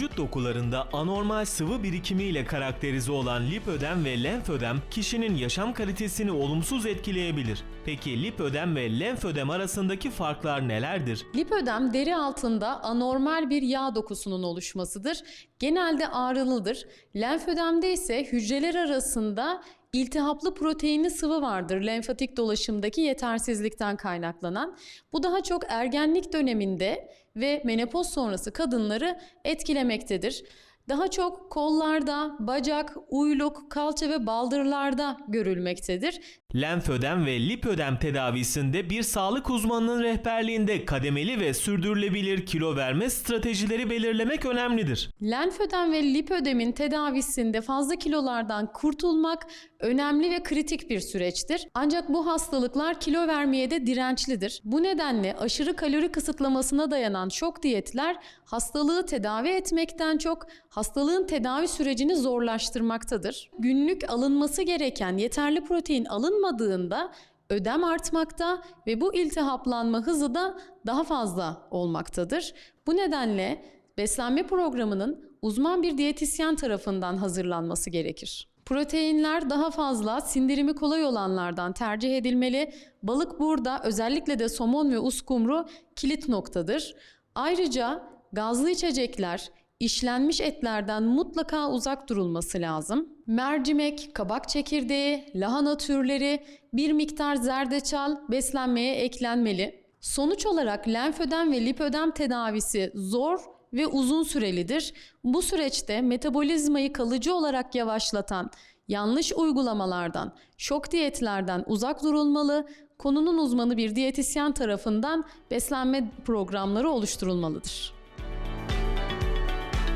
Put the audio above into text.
vücut dokularında anormal sıvı birikimiyle karakterize olan lipödem ve lenfödem kişinin yaşam kalitesini olumsuz etkileyebilir. Peki lipödem ve lenfödem arasındaki farklar nelerdir? Lipödem deri altında anormal bir yağ dokusunun oluşmasıdır. Genelde ağrılıdır. Lenfödemde ise hücreler arasında iltihaplı proteinli sıvı vardır lenfatik dolaşımdaki yetersizlikten kaynaklanan. Bu daha çok ergenlik döneminde ve menopoz sonrası kadınları etkilemektedir. Daha çok kollarda, bacak, uyluk, kalça ve baldırlarda görülmektedir. Lenfödem ve lipödem tedavisinde bir sağlık uzmanının rehberliğinde kademeli ve sürdürülebilir kilo verme stratejileri belirlemek önemlidir. Lenfödem ve lipödemin tedavisinde fazla kilolardan kurtulmak önemli ve kritik bir süreçtir. Ancak bu hastalıklar kilo vermeye de dirençlidir. Bu nedenle aşırı kalori kısıtlamasına dayanan şok diyetler hastalığı tedavi etmekten çok hastalığın tedavi sürecini zorlaştırmaktadır. Günlük alınması gereken yeterli protein alınmadığında ödem artmakta ve bu iltihaplanma hızı da daha fazla olmaktadır. Bu nedenle beslenme programının uzman bir diyetisyen tarafından hazırlanması gerekir. Proteinler daha fazla sindirimi kolay olanlardan tercih edilmeli. Balık burada özellikle de somon ve uskumru kilit noktadır. Ayrıca gazlı içecekler, işlenmiş etlerden mutlaka uzak durulması lazım. Mercimek, kabak çekirdeği, lahana türleri, bir miktar zerdeçal beslenmeye eklenmeli. Sonuç olarak lenfödem ve lipödem tedavisi zor ve uzun sürelidir. Bu süreçte metabolizmayı kalıcı olarak yavaşlatan yanlış uygulamalardan, şok diyetlerden uzak durulmalı, konunun uzmanı bir diyetisyen tarafından beslenme programları oluşturulmalıdır.